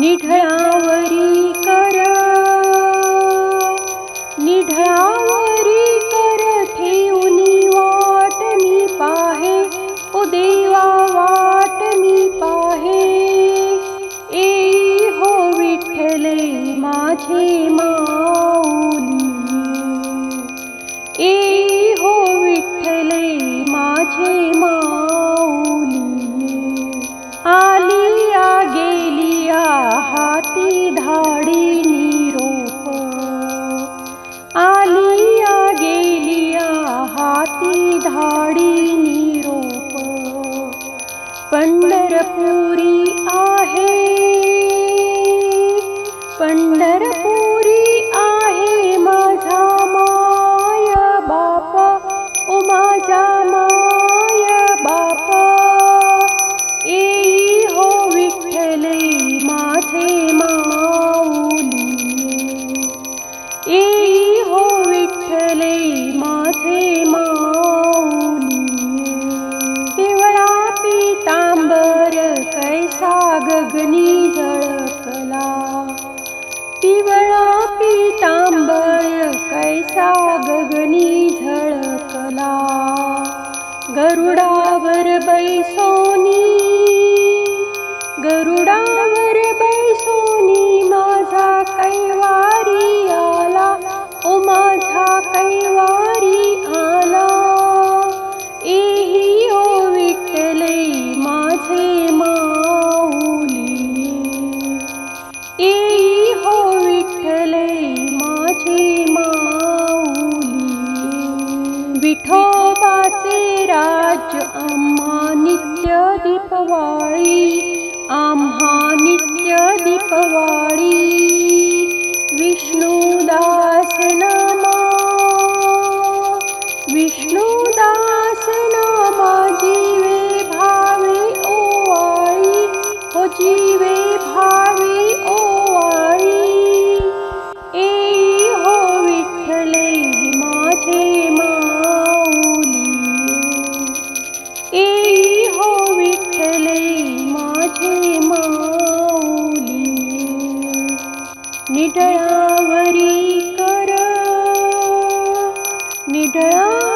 निढळावरी करा Liverpool. विठोबाचे राज आम्हा नित्य दीपवाळी आम्हा नित्य दीपवाळी. trời ơi